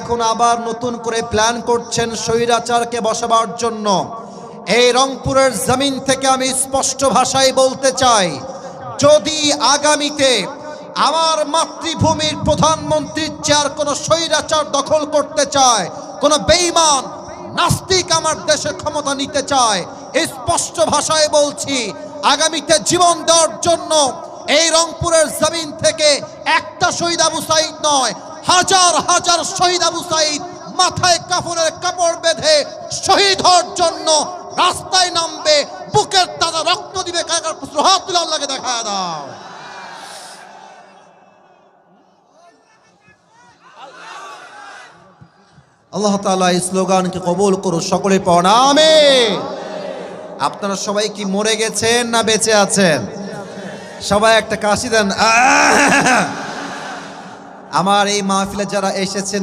এখন আবার নতুন করে প্ল্যান করছেন স্বৈরাচারকে বসাবার জন্য। এই রংপুরের জমিন থেকে আমি স্পষ্ট ভাষায় বলতে চাই, যদি আগামীতে আমার মাতৃভূমির প্রধানমন্ত্রীর চেয়ার কোনো স্বৈরাচার দখল করতে চায়, কোনো বেইমান নাস্তিক আমার দেশে ক্ষমতা নিতে চায় স্পষ্ট ভাষায় বলছি, আগামীতে জীবন দেওয়ার জন্য এই রংপুরের জমিন থেকে একটা শহীদ আবু সাইদ নয় হাজার হাজার শহীদ আবু সাইদ মাথায় কাপড়ের কাপড় বেঁধে শহীদ হওয়ার জন্য রাস্তায় নামবে, বুকের তাজা রক্ত দিবে কাকার তুলে দেখা দাও। আল্লাহ তাআলা এই স্লোগানকে কবুল করুন সকলে প্রণামে আপনারা সবাই কি মরে গেছেন না বেঁচে আছেন? সবাই একটা কাশি দেন! আমার এই মাহফিলে যারা এসেছেন